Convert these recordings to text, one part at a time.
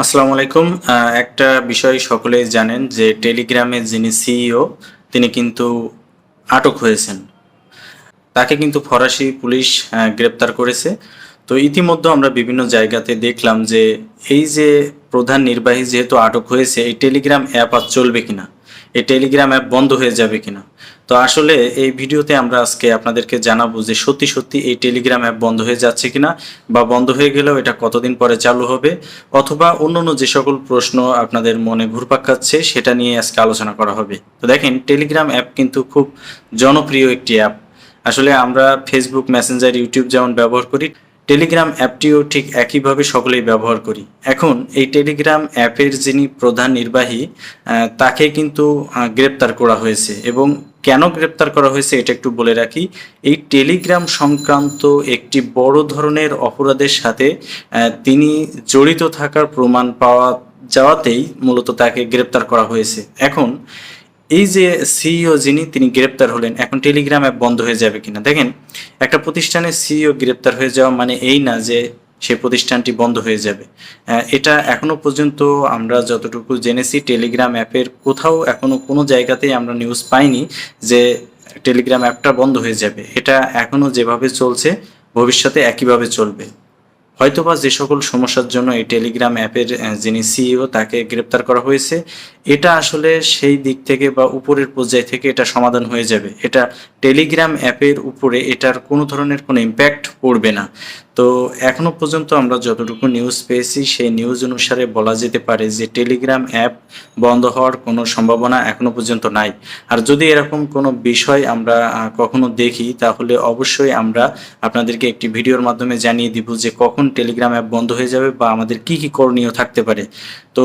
আসসালামু আলাইকুম। একটা বিষয় সকলেই জানেন যে টেলিগ্রামের যিনি সিইও, তিনি কিন্তু আটক হয়েছেন। তাকে কিন্তু ফরাসি পুলিশ গ্রেপ্তার করেছে। তো ইতিমধ্যে আমরা বিভিন্ন জায়গাতে দেখলাম যে এই যে প্রধান নির্বাহী যেহেতু আটক হয়েছে, এই টেলিগ্রাম অ্যাপ আর চলবে কিনা? এই টেলিগ্রাম অ্যাপ বন্ধ হয়ে যাবে কিনা? তো আসলে এই ভিডিওতে আমরা আজকে আপনাদেরকে জানাব যে সত্যি সত্যি এই টেলিগ্রাম অ্যাপ বন্ধ হয়ে যাচ্ছে কিনা বা বন্ধ হয়ে গেলেও এটা কতদিন পরে চালু হবে অথবা অন্যান্য যে সকল প্রশ্ন আপনাদের মনে ঘুরপাক খাচ্ছে সেটা নিয়ে আজকে আলোচনা করা হবে। তো দেখেন টেলিগ্রাম অ্যাপ কিন্তু খুব জনপ্রিয় একটি অ্যাপ আসলে আমরা ফেসবুক মেসেঞ্জার ইউটিউব যেমন ব্যবহার করি টেলিগ্রাম অ্যাপটিও ঠিক একইভাবে সকলেই ব্যবহার করি। এখন এই টেলিগ্রাম অ্যাপের যিনি প্রধান নির্বাহী তাকে কিন্তু গ্রেপ্তার করা হয়েছে এবং কেন গ্রেপ্তার করা হয়েছে এটা একটু বলে রাখি। এই টেলিগ্রাম সংক্রান্ত একটি বড় ধরনের অপরাধের সাথে তিনি জড়িত থাকার প্রমাণ পাওয়া যাওয়াতেই মূলত তাকে গ্রেপ্তার করা হয়েছে। এখন, এই যে সিইও যিনি, তিনি গ্রেপ্তার হলেন, এখন টেলিগ্রাম অ্যাপ বন্ধ হয়ে যাবে কিনা? দেখেন, একটা প্রতিষ্ঠানের সিইও গ্রেপ্তার হয়ে যাওয়া মানে এই না যে সে প্রতিষ্ঠানটি বন্ধ হয়ে যাবে। এটা এখনও পর্যন্ত আমরা যতটুকু জেনেছি টেলিগ্রাম অ্যাপের কোথাও এখনও কোনো জায়গাতেই আমরা নিউজ পাইনি যে টেলিগ্রাম অ্যাপটা বন্ধ হয়ে যাবে। এটা এখনও যেভাবে চলছে, ভবিষ্যতে একইভাবে চলবে। হয়তোবা যে সকল সমস্যার জন্য এই টেলিগ্রাম অ্যাপের যিনি সিইও তাকে গ্রেপ্তার করা হয়েছে। এটা আসলে সেই দিক থেকে বা উপরের পর্যায় থেকে এটা সমাধান হয়ে যাবে। এটা টেলিগ্রাম অ্যাপের উপরে এটার কোনো ধরনের কোনো ইম্প্যাক্ট পড়বে না। তো এখনও পর্যন্ত আমরা যতটুকু নিউজ পেয়েছি, সেই নিউজ অনুসারে বলা যেতে পারে যে টেলিগ্রাম অ্যাপ বন্ধ হওয়ার কোনো সম্ভাবনা এখনও পর্যন্ত নাই। আর যদি এরকম কোনো বিষয় আমরা কখনো দেখি, তাহলে অবশ্যই আমরা আপনাদেরকে একটি ভিডিওর মাধ্যমে জানিয়ে দিব যে কখন টেলিগ্রাম অ্যাপ বন্ধ হয়ে যাবে বা আমাদের কি কি করণীয় থাকতে পারে। তো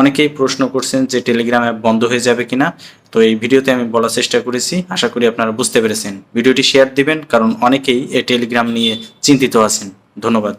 অনেকেই প্রশ্ন করছেন যে টেলিগ্রাম অ্যাপ বন্ধ হয়ে যাবে কিনা, তো এই ভিডিওতে আমি বলার চেষ্টা করেছি, আশা করি আপনারা বুঝতে পেরেছেন। ভিডিওটি শেয়ার দিবেন, কারণ অনেকেই এই টেলিগ্রাম নিয়ে চিন্তিত আছেন। ধন্যবাদ।